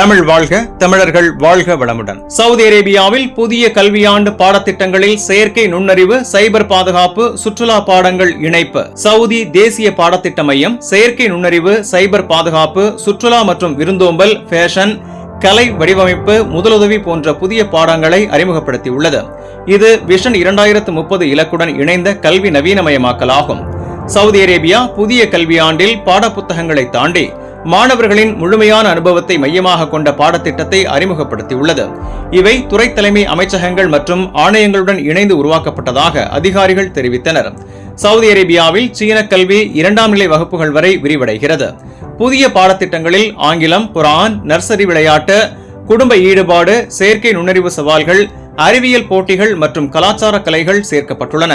தமிழ் வாழ்க தமிழர்கள் வாழ்க வளமுடன். சவுதி அரேபியாவில் புதிய கல்வியாண்டு பாடத்திட்டங்களில் செயற்கை நுண்ணறிவு சைபர் பாதுகாப்பு சுற்றுலா பாடங்கள் இணைப்பு. சவுதி தேசிய பாடத்திட்ட மையம் செயற்கை நுண்ணறிவு சைபர் பாதுகாப்பு சுற்றுலா மற்றும் விருந்தோம்பல் ஃபேஷன் கலை வடிவமைப்பு முதலுதவி போன்ற புதிய பாடங்களை அறிமுகப்படுத்தியுள்ளது. இது விஷன் இரண்டாயிரத்து முப்பது இலக்குடன் இணைந்த கல்வி நவீனமயமாக்கலாகும். சவுதி அரேபியா புதிய கல்வியாண்டில் பாடப்புத்தகங்களை தாண்டி மாணவர்களின் முழுமையான அனுபவத்தை மையமாக கொண்ட பாடத்திட்டத்தை அறிமுகப்படுத்தியுள்ளது. இவை துறை தலைமை அமைச்சகங்கள் மற்றும் ஆணையங்களுடன் இணைந்து உருவாக்கப்பட்டதாக அதிகாரிகள் தெரிவித்தனர். சவுதி அரேபியாவில் சீன கல்வி இரண்டாம் நிலை வகுப்புகள் வரை விரிவடைகிறது. புதிய பாடத்திட்டங்களில் ஆங்கிலம் புரான் நர்சரி விளையாட்டு குடும்ப ஈடுபாடு செயற்கை நுண்ணறிவு சவால்கள் அறிவியல் போட்டிகள் மற்றும் கலாச்சார கலைகள் சேர்க்கப்பட்டுள்ளன.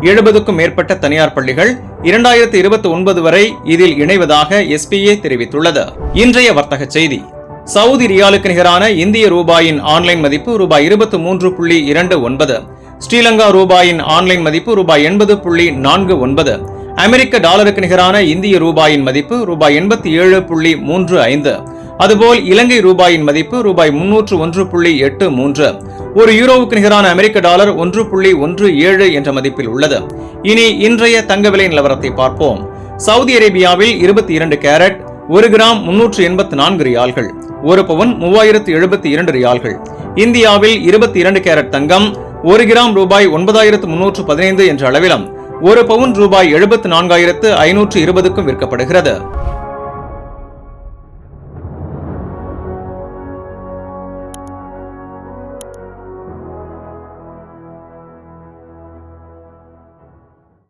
எழுபதுக்கும் மேற்பட்ட தனியார் பள்ளிகள் இரண்டாயிரத்தி இருபத்தி ஒன்பது வரை இதில் இணைவதாக எஸ்பிஏ தெரிவித்துள்ளது. இன்றைய வர்த்தக செய்தி. சவுதி ரியாலுக்கு நிகரான இந்திய ரூபாயின் ஆன்லைன் மதிப்பு ரூபாய் இருபத்தி மூன்று புள்ளி இரண்டு ஒன்பது ஸ்ரீலங்கா ரூபாயின் ஆன்லைன் மதிப்பு ரூபாய் எண்பது புள்ளி நான்கு ஒன்பது அமெரிக்க டாலருக்கு நிகரான இந்திய ரூபாயின் மதிப்பு ரூபாய் எண்பத்தி ஏழு புள்ளி மூன்று ஐந்து அதுபோல் இலங்கை ரூபாயின் மதிப்பு ரூபாய் முன்னூற்று ஒன்று புள்ளி எட்டு மூன்று ஒரு யூரோவுக்கு நிகரான அமெரிக்க டாலர் ஒன்று புள்ளி ஒன்று ஏழு என்ற மதிப்பில் உள்ளது. இனி இன்றைய தங்க விலை நிலவரத்தை பார்ப்போம். சவுதி அரேபியாவில் இருபத்தி இரண்டு கேரட் ஒரு கிராம் முன்னூற்று எண்பத்தி நான்கு ரியால்கள் ஒரு பவுன் மூவாயிரத்து எழுபத்தி இரண்டு ரியால்கள். இந்தியாவில் இருபத்தி இரண்டு கேரட் தங்கம் ஒரு கிராம் ரூபாய் ஒன்பதாயிரத்து முன்னூற்று பதினைந்து என்ற அளவிலும் ஒரு பவுன் ரூபாய் எழுபத்து நான்காயிரத்து ஐநூற்று இருபதுக்கும் விற்கப்படுகிறது.